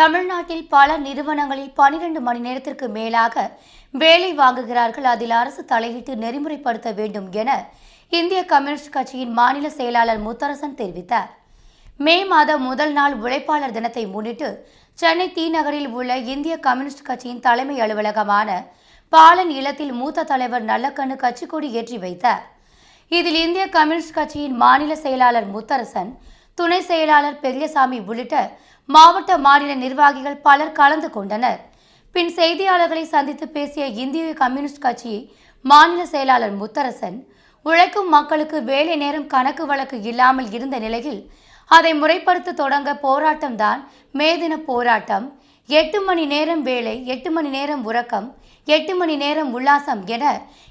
தமிழ்நாட்டில் பல நிறுவனங்களில் பனிரெண்டு மணி நேரத்திற்கு மேலாக வேலை வாங்குகிறார்கள். அதில் அரசு தலையிட்டு நெறிமுறைப்படுத்த வேண்டும் என இந்திய கம்யூனிஸ்ட் கட்சியின் மாநில செயலாளர் முத்தரசன் தெரிவித்தார். மே மாதம் முதல் நாள் உழைப்பாளர் தினத்தை முன்னிட்டு சென்னை தி நகரில் உள்ள இந்திய கம்யூனிஸ்ட் கட்சியின் தலைமை அலுவலகமான பாலன் இல்லத்தில் மூத்த தலைவர் நல்லக்கண்ணு கட்சிக்கொடி ஏற்றி வைத்தார். இதில் இந்திய கம்யூனிஸ்ட் கட்சியின் மாநில செயலாளர் முத்தரசன் துணை செயலாளர் பெரியசாமி உள்ளிட்ட மாவட்ட மாநில நிர்வாகிகள் பலர் கலந்து கொண்டனர். பின் செய்தியாளர்களை சந்தித்து பேசிய இந்திய கம்யூனிஸ்ட் கட்சி மாநில செயலாளர் முத்தரசன் உழைக்கும் மக்களுக்கு வேலை நேரம் கணக்கு வழக்கு இல்லாமல் இருந்த நிலையில் அதை முறைப்படுத்த தொடங்க போராட்டம்தான் மேதின போராட்டம். எட்டு மணி நேரம் வேலை எட்டு மணி நேரம் உறக்கம் எட்டு மணி நேரம் உல்லாசம் என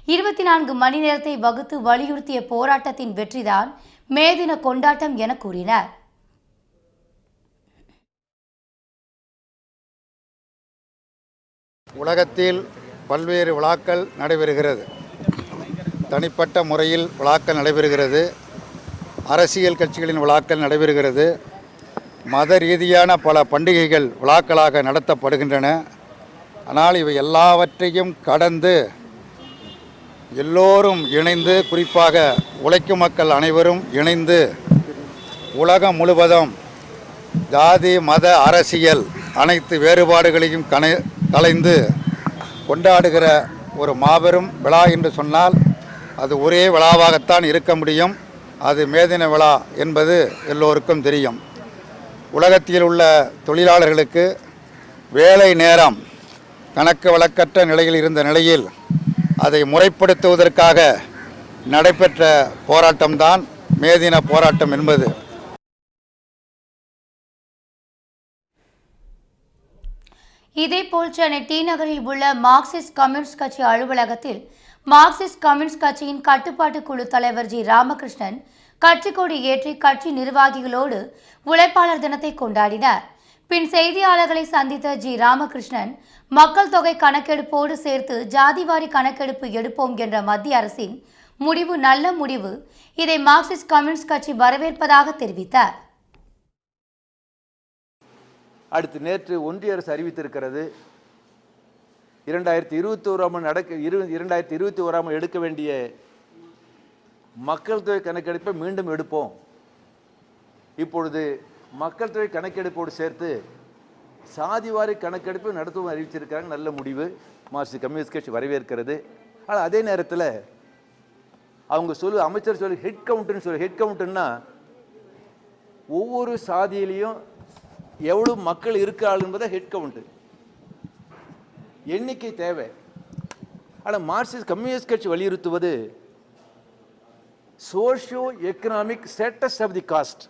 இருபத்தி நான்கு மணி நேரத்தை வகுத்து வலியுறுத்திய போராட்டத்தின் வெற்றிதான் மேதின கொண்டாட்டம் என கூறினார். உலகத்தில் பல்வேறு விழாக்கள் நடைபெறுகிறது. தனிப்பட்ட முறையில் விழாக்கள் நடைபெறுகிறது. அரசியல் கட்சிகளின் விழாக்கள் நடைபெறுகிறது. மத ரீதியான பல பண்டிகைகள் விழாக்களாக நடத்தப்படுகின்றன. ஆனால் இவை எல்லாவற்றையும் கடந்து எல்லோரும் இணைந்து குறிப்பாக உழைக்கும் மக்கள் அனைவரும் இணைந்து உலகம் முழுவதும் ஜாதி மத அரசியல் அனைத்து வேறுபாடுகளையும் கண கலைந்து கொண்டாடுகிற ஒரு மாபெரும் விழா என்று சொன்னால் அது ஒரே விழாவாகத்தான் இருக்க முடியும். அது மேதின விழா என்பது எல்லோருக்கும் தெரியும். உலகத்தில் உள்ள தொழிலாளர்களுக்கு வேலை நேரம் கணக்கு வழக்கற்ற நிலையில் இருந்த நிலையில் அதை முறைப்படுத்துவதற்காக நடைபெற்ற போராட்டம்தான் மேதின போராட்டம் என்பது. இதேபோல் சென்னை டி நகரில் உள்ள மார்க்சிஸ்ட் கம்யூனிஸ்ட் கட்சி அலுவலகத்தில் மார்க்சிஸ்ட் கம்யூனிஸ்ட் கட்சியின் கட்டுப்பாட்டு குழு தலைவர் ஜி ராமகிருஷ்ணன் கட்சி கொடி ஏற்றி கட்சி நிர்வாகிகளோடு உழைப்பாளர் தினத்தை கொண்டாடினார். பின் செய்தியாளர்களை சந்தித்த ஜி ராமகிருஷ்ணன் மக்கள் தொகை கணக்கெடுப்போடு சேர்த்து ஜாதிவாரி கணக்கெடுப்பு எடுப்போம் என்ற மத்திய அரசின் முடிவு நல்ல முடிவு. இதை மார்க்சிஸ்ட் கம்யூனிஸ்ட் கட்சி வரவேற்பதாக தெரிவித்தார். அடுத்து நேற்று ஒன்றிய அரசு அறிவித்திருக்கிறது. இரண்டாயிரத்தி இருபத்தி ஓராம் நடக்க இரு இரண்டாயிரத்தி இருபத்தி ஓராம் எடுக்க வேண்டிய மக்கள் தொகை கணக்கெடுப்பை மீண்டும் எடுப்போம். இப்பொழுது மக்கள் தொகை கணக்கெடுப்போடு சேர்த்து சாதிவாரி கணக்கெடுப்பு நடத்தவும் அறிவிச்சிருக்காங்க நல்ல முடிவு. மார்க்சிஸ்ட் கம்யூனிஸ்ட் கட்சி வரவேற்கிறது. ஆனால் அதே நேரத்தில் அவங்க சொல்லு அமைச்சர் சொல்லு ஹெட் கவுண்ட்னு சொல்லு ஹெட் கவுண்ட்டுன்னா ஒவ்வொரு சாதியிலையும் எவ்வளவு மக்கள் இருக்கிறாள் என்பதை ஹெட் கவுண்ட் எண்ணிக்கை தேவை. ஆனால் மார்க்சிஸ்ட் கம்யூனிஸ்ட் கட்சி வலியுறுத்துவது socio economic status of the caste